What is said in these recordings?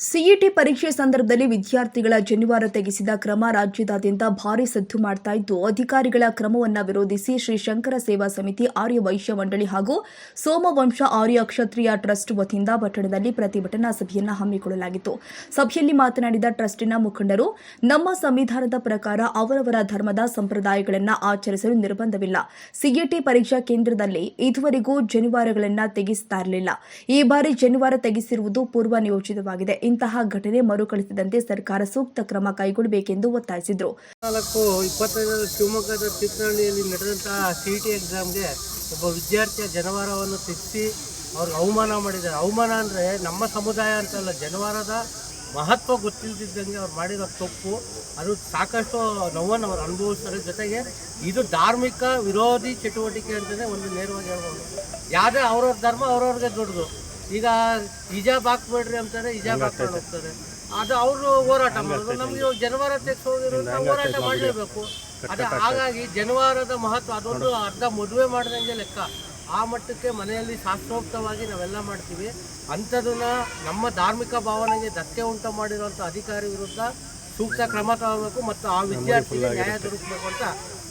CET ಪರೀಕ್ಷೆ ಸಂದರ್ಭದಲ್ಲಿ ವಿದ್ಯಾರ್ಥಿಗಳ ಜನಿವಾರ ತೆಗೆಸಿದ ಕ್ರಮ ರಾಜ್ಯದಾದ್ಯಂತ ಭಾರಿ ಸದ್ದು ಮಾಡ್ತಾ ಇದ್ದು, ಅಧಿಕಾರಿಗಳ ಕ್ರಮವನ್ನು ವಿರೋಧಿಸಿ ಶ್ರೀ ಶಂಕರ ಸೇವಾ ಸಮಿತಿ ಆರ್ಯ ವೈಶ್ಯ ಮಂಡಳಿ ಹಾಗೂ ಸೋಮವಂಶ ಆರ್ಯ ಕ್ಷತ್ರಿಯ ಟ್ರಸ್ಟ್ ವತಿಯಿಂದ ಪಟ್ಟಣದಲ್ಲಿ ಪ್ರತಿಭಟನಾ ಸಭೆಯನ್ನು ಹಮ್ಮಿಕೊಳ್ಳಲಾಗಿತ್ತು. ಸಭೆಯಲ್ಲಿ ಮಾತನಾಡಿದ ಟ್ರಸ್ಟಿನ ಮುಖಂಡರು, ನಮ್ಮ ಸಂವಿಧಾನದ ಪ್ರಕಾರ ಅವರವರ ಧರ್ಮದ ಸಂಪ್ರದಾಯಗಳನ್ನು ಆಚರಿಸಲು ನಿರ್ಬಂಧವಿಲ್ಲ. ಸಿಇಟಿ ಪರೀಕ್ಷಾ ಕೇಂದ್ರದಲ್ಲಿ ಇದುವರೆಗೂ ಜನಿವಾರಗಳನ್ನು ತೆಗೆಸ್ತಾ ಈ ಬಾರಿ ಜನಿವಾರ ತೆಗೆಸಿರುವುದು ಪೂರ್ವ ನಿಯೋಜಿತವಾಗಿದೆ ಇಂತಹ ಘಟನೆ ಮರುಕಳಿಸದಂತೆ ಸರ್ಕಾರ ಸೂಕ್ತ ಕ್ರಮ ಕೈಗೊಳ್ಳಬೇಕೆಂದು ಒತ್ತಾಯಿಸಿದರು. ನಾಲ್ಕು, ಇಪ್ಪತ್ತೈದರ ಶಿವಮೊಗ್ಗದ ಚಿತ್ರಹಳ್ಳಿಯಲ್ಲಿ ನಡೆದಂತಹ ಸಿ ಟಿ ಎಕ್ಸಾಮ್ಗೆ ಒಬ್ಬ ವಿದ್ಯಾರ್ಥಿಯ ಜನವಾರವನ್ನು ತೆಗೆಸಿ ಅವ್ರಿಗೆ ಅವಮಾನ ಮಾಡಿದ್ದಾರೆ. ಅವಮಾನ ಅಂದರೆ ನಮ್ಮ ಸಮುದಾಯ ಅಂತಲ್ಲ, ಜನವಾರದ ಮಹತ್ವ ಗೊತ್ತಿಲ್ಲದಿದ್ದಂಗೆ ಅವ್ರು ಮಾಡಿದ ತಪ್ಪು. ಅದು ಸಾಕಷ್ಟು ನೋವನ್ನು ಅವರು ಅನುಭವಿಸ್ತಾರೆ. ಜೊತೆಗೆ ಇದು ಧಾರ್ಮಿಕ ವಿರೋಧಿ ಚಟುವಟಿಕೆ ಅಂತಲೇ ಒಂದು ನೇರವಾಗಿ ಹೇಳ್ಬೋದು. ಯಾವುದೇ ಅವ್ರವ್ರ ಧರ್ಮ ಅವ್ರವ್ರಿಗೆ ದೊಡ್ಡದು. ಈಗ ಹಿಜಾಬ್ ಹಾಕ್ಬೇಡ್ರಿ ಅಂತಾರೆ ಹಿಜಾಬ್ ಹಾಕೊಂಡು ಹೋಗ್ತಾರೆ. ಅದು ಅವರು ಹೋರಾಟ ಮಾಡೋದು. ನಮ್ಗೆ ಇವಾಗ ಜನವಾರ ತೆಗೆಸ್ ಹೋರಾಟ ಮಾಡಲೇಬೇಕು. ಅದ ಹಾಗಾಗಿ ಜನವಾರದ ಮಹತ್ವ ಅದೊಂದು ಅರ್ಧ ಮದುವೆ ಮಾಡ್ದಂಗೆ ಲೆಕ್ಕ. ಆ ಮಟ್ಟಕ್ಕೆ ಮನೆಯಲ್ಲಿ ಶಾಸ್ತ್ರೋಕ್ತವಾಗಿ ನಾವೆಲ್ಲ ಮಾಡ್ತೀವಿ. ಅಂಥದನ್ನ ನಮ್ಮ ಧಾರ್ಮಿಕ ಭಾವನೆಗೆ ಧಕ್ಕೆ ಉಂಟು ಮಾಡಿರುವಂಥ ಅಧಿಕಾರಿ ವಿರುದ್ಧ ಸೂಕ್ತ ಕ್ರಮ ತಗೋಬೇಕು ಮತ್ತು ಆ ವಿದ್ಯಾರ್ಥಿಗೆ ನ್ಯಾಯ ದೊರಕಬೇಕು ಅಂತ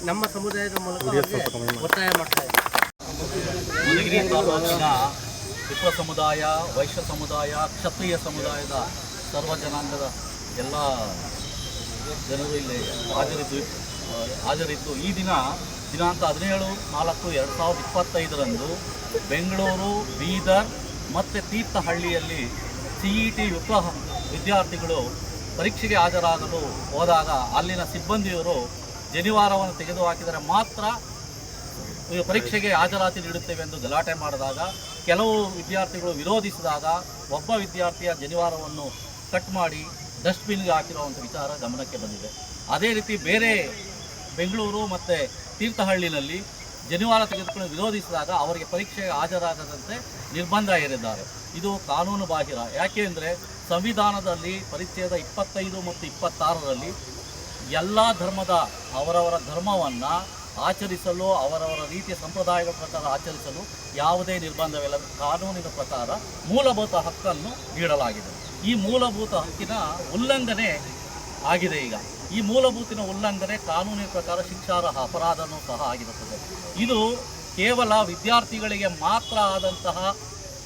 ನಮ್ಮ ಸಮುದಾಯದ ಮೂಲಕ ಒತ್ತಾಯ ಮಾಡ್ತಾ ಇದ್ದೀವಿ ವಿಪ್ರ ಸಮುದಾಯ, ವೈಶ್ಯ ಸಮುದಾಯ, ಕ್ಷತ್ರಿಯ ಸಮುದಾಯದ ಸರ್ವ ಜನಾಂಗದ ಎಲ್ಲ ಜನರು ಇಲ್ಲಿ ಹಾಜರಿದ್ದು ಹಾಜರಿದ್ದು. ಈ ದಿನ, ದಿನಾಂಕ ಹದಿನೇಳು, ನಾಲ್ಕು, ಎರಡು ಸಾವಿರದ ಇಪ್ಪತ್ತೈದರಂದು ಬೆಂಗಳೂರು, ಬೀದರ್ ಮತ್ತು ತೀರ್ಥಹಳ್ಳಿಯಲ್ಲಿ ಸಿ ಇ ಟಿ ವಿಪ್ರ ವಿದ್ಯಾರ್ಥಿಗಳು ಪರೀಕ್ಷೆಗೆ ಹಾಜರಾಗಲು ಹೋದಾಗ ಅಲ್ಲಿನ ಸಿಬ್ಬಂದಿಯವರು ಜನಿವಾರವನ್ನು ತೆಗೆದುಹಾಕಿದರೆ ಮಾತ್ರ ಪರೀಕ್ಷೆಗೆ ಹಾಜರಾತಿ ನೀಡುತ್ತೇವೆ ಎಂದು ಗಲಾಟೆ ಮಾಡಿದಾಗ ಕೆಲವು ವಿದ್ಯಾರ್ಥಿಗಳು ವಿರೋಧಿಸಿದಾಗ ಒಬ್ಬ ವಿದ್ಯಾರ್ಥಿಯ ಜನಿವಾರವನ್ನು ಕಟ್ ಮಾಡಿ ಡಸ್ಟ್ಬಿನ್ಗೆ ಹಾಕಿರುವಂಥ ವಿಚಾರ ಗಮನಕ್ಕೆ ಬಂದಿದೆ. ಅದೇ ರೀತಿ ಬೇರೆ ಬೆಂಗಳೂರು ಮತ್ತು ತೀರ್ಥಹಳ್ಳಿನಲ್ಲಿ ಜನಿವಾರ ತೆಗೆದುಕೊಂಡು ವಿರೋಧಿಸಿದಾಗ ಅವರಿಗೆ ಪರೀಕ್ಷೆಗೆ ಹಾಜರಾಗದಂತೆ ನಿರ್ಬಂಧ ಹೇರಿದ್ದಾರೆ. ಇದು ಕಾನೂನು ಬಾಹಿರ. ಯಾಕೆ ಅಂದರೆ ಸಂವಿಧಾನದಲ್ಲಿ ಪರಿಚಯದ ಇಪ್ಪತ್ತೈದು ಮತ್ತು ಇಪ್ಪತ್ತಾರರಲ್ಲಿ ಎಲ್ಲ ಧರ್ಮದ ಅವರವರ ಧರ್ಮವನ್ನು ಆಚರಿಸಲು, ಅವರವರ ರೀತಿಯ ಸಂಪ್ರದಾಯಗಳ ಪ್ರಕಾರ ಆಚರಿಸಲು ಯಾವುದೇ ನಿರ್ಬಂಧವಿಲ್ಲ ಕಾನೂನಿನ ಪ್ರಕಾರ ಮೂಲಭೂತ ಹಕ್ಕನ್ನು ನೀಡಲಾಗಿದೆ. ಈ ಮೂಲಭೂತ ಹಕ್ಕಿನ ಉಲ್ಲಂಘನೆ ಆಗಿದೆ ಈಗ. ಈ ಮೂಲಭೂತಿನ ಉಲ್ಲಂಘನೆ ಕಾನೂನಿನ ಪ್ರಕಾರ ಶಿಕ್ಷಾರ್ಹ ಅಪರಾಧನೂ ಸಹ ಆಗಿರುತ್ತದೆ. ಇದು ಕೇವಲ ವಿದ್ಯಾರ್ಥಿಗಳಿಗೆ ಮಾತ್ರ ಆದಂತಹ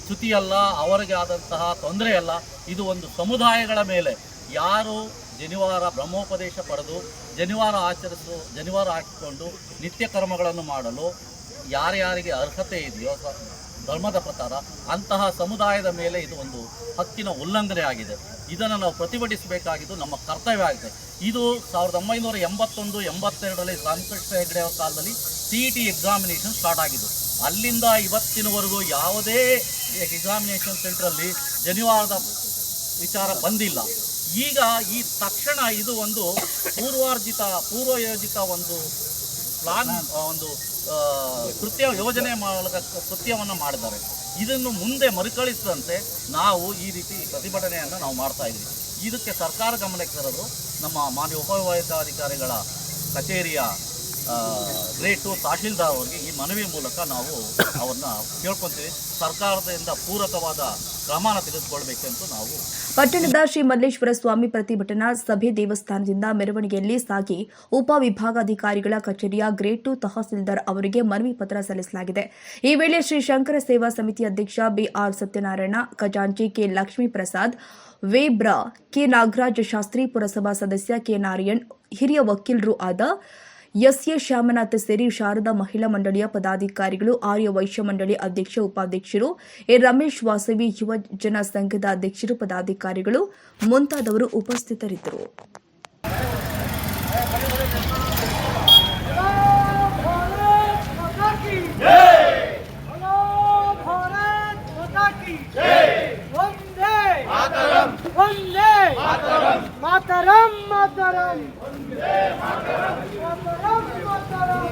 ಚ್ಯುತಿಯಲ್ಲ, ಅವರಿಗೆ ಆದಂತಹ ತೊಂದರೆಯಲ್ಲ, ಇದು ಒಂದು ಸಮುದಾಯಗಳ ಮೇಲೆ ಯಾರು ಜನಿವಾರ ಬ್ರಹ್ಮೋಪದೇಶ ಪಡೆದು ಜನಿವಾರ ಆಚರಿಸು, ಜನಿವಾರ ಹಾಕಿಕೊಂಡು ನಿತ್ಯ ಕರ್ಮಗಳನ್ನು ಮಾಡಲು ಯಾರ್ಯಾರಿಗೆ ಅರ್ಹತೆ ಇದೆಯೋ ಧರ್ಮದ ಪ್ರಕಾರ ಅಂತಹ ಸಮುದಾಯದ ಮೇಲೆ ಇದು ಒಂದು ಹಕ್ಕಿನ ಉಲ್ಲಂಘನೆ ಆಗಿದೆ. ಇದನ್ನು ನಾವು ಪ್ರತಿಭಟಿಸಬೇಕಾಗಿದ್ದು ನಮ್ಮ ಕರ್ತವ್ಯ ಆಗಿದೆ. ಇದು ಸಾವಿರದ ಒಂಬೈನೂರ ಎಂಬತ್ತೊಂದು, ಎಂಬತ್ತೆರಡರಲ್ಲಿ ರಾಮಕೃಷ್ಣ ಹೆಗ್ಡೆ ಅವರ ಕಾಲದಲ್ಲಿ C E T examination start ಆಗಿದ್ದು, ಅಲ್ಲಿಂದ ಇವತ್ತಿನವರೆಗೂ ಯಾವುದೇ ಎಕ್ಸಾಮಿನೇಷನ್ ಸೆಂಟ್ರಲ್ಲಿ ಜನಿವಾರದ ವಿಚಾರ ಬಂದಿಲ್ಲ. ಈಗ ಈ ತಕ್ಷಣ ಇದು ಒಂದು ಪೂರ್ವಾರ್ಜಿತ, ಪೂರ್ವಯೋಜಿತ ಒಂದು ಪ್ಲಾನ್ ಒಂದು ಕೃತ್ಯ ಯೋಜನೆ ಮೂಲಕ ಕೃತ್ಯವನ್ನು ಮಾಡಿದ್ದಾರೆ. ಇದನ್ನು ಮುಂದೆ ಮರುಕಳಿಸದಂತೆ ನಾವು ಈ ರೀತಿ ಪ್ರತಿಭಟನೆಯನ್ನು ನಾವು ಮಾಡ್ತಾ ಇದ್ದೀವಿ. ಇದಕ್ಕೆ ಸರ್ಕಾರ ಗಮನಕ್ಕೆ ತರಲು ನಮ್ಮ ಮಾನ್ಯ ಉಪವಿಭಾಗಾಧಿಕಾರಿಗಳ ಕಚೇರಿಯ ಗ್ರೇಟು ತಹಶೀಲ್ದಾರ್ ಅವರಿಗೆ ಈ ಮನವಿ ಮೂಲಕ ನಾವು ಅವ್ರನ್ನ ಕೇಳ್ಕೊತೀವಿ. ಸರ್ಕಾರದಿಂದ ಪೂರಕವಾದ ತೆಗೆದುಕೊಳ್ಬೇಕೆಂದು ನಾವು ಪಟ್ಟಣದ ಶ್ರೀ ಮಲ್ಲೇಶ್ವರ ಸ್ವಾಮಿ ಪ್ರತಿಭಟನಾ ಸಭೆ ದೇವಸ್ಥಾನದಿಂದ ಮೆರವಣಿಗೆಯಲ್ಲಿ ಸಾಗಿ ಉಪವಿಭಾಗಾಧಿಕಾರಿಗಳ ಕಚೇರಿಯ ಗ್ರೇಟ್ ಟು ತಹಸೀಲ್ದಾರ್ ಅವರಿಗೆ ಮನವಿ ಪತ್ರ ಸಲ್ಲಿಸಲಾಗಿದೆ. ಈ ವೇಳೆ ಶ್ರೀ ಶಂಕರ ಸೇವಾ ಸಮಿತಿ ಅಧ್ಯಕ್ಷ ಬಿಆರ್ ಸತ್ಯನಾರಾಯಣ, ಖಜಾಂಚಿ ಕೆ ಲಕ್ಷ್ಮೀ ಪ್ರಸಾದ್ ವೇಬ್ರ ಕೆ ನಾಗರಾಜ ಶಾಸ್ತ್ರಿ ಪುರಸಭಾ ಸದಸ್ಯ ಕೆ ನಾರಾಯಣ್, ಹಿರಿಯ ವಕೀಲರು ಆದ ಎಸ್ಎ ಶ್ಯಾಮನಾಥ್ ಸೇರಿ ಶಾರದಾ ಮಹಿಳಾ ಮಂಡಳಿಯ ಪದಾಧಿಕಾರಿಗಳು ಆರ್ಯ ವೈಶ್ಯ ಮಂಡಳಿ ಅಧ್ಯಕ್ಷ ಉಪಾಧ್ಯಕ್ಷರು ಎ ರಮೇಶ್ ವಾಸವಿ ಯುವ ಜನ ಸಂಘದ ಅಧ್ಯಕ್ಷರು ಪದಾಧಿಕಾರಿಗಳು ಮುಂತಾದವರು ಉಪಸ್ಥಿತರಿದ್ದರು ಮಾತರಂ ಮಾತರಂ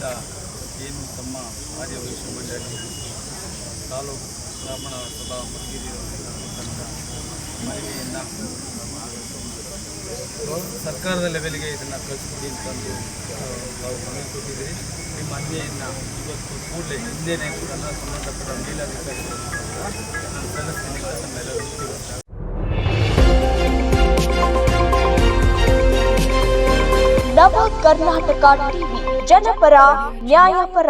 ದಿವಸ ಏನು ತಮ್ಮ ಆರ್ಯ ವೈಶ್ಯ ಮಂಡಳಿ, ತಾಲೂಕು ಬ್ರಾಹ್ಮಣ ಸಭಾ ಮಧುಗಿರಿ ಸರ್ಕಾರದ ಲೆವೆಲ್ಗೆ ಇದನ್ನು ಕಳಿಸ್ಬಿಡಿ ಅಂತಂದು ನಾವು ಮನವಿ ಕೊಟ್ಟಿದ್ದೀರಿ ಈ ಮನವಿಯನ್ನು ಇವತ್ತು ಕೂಡಲೇ ಹಿಂದೆನೇ ಕೂಡ ಸಂಬಂಧಪಟ್ಟ ಮೇಲಾಧಿಕಾರಿಗಳು ನಾನು ಸಲ್ಲಿಸ್ತೀನಿ ಕರ್ನಾಟಕ ಟಿವಿ ಜನಪರ ನ್ಯಾಯಪರ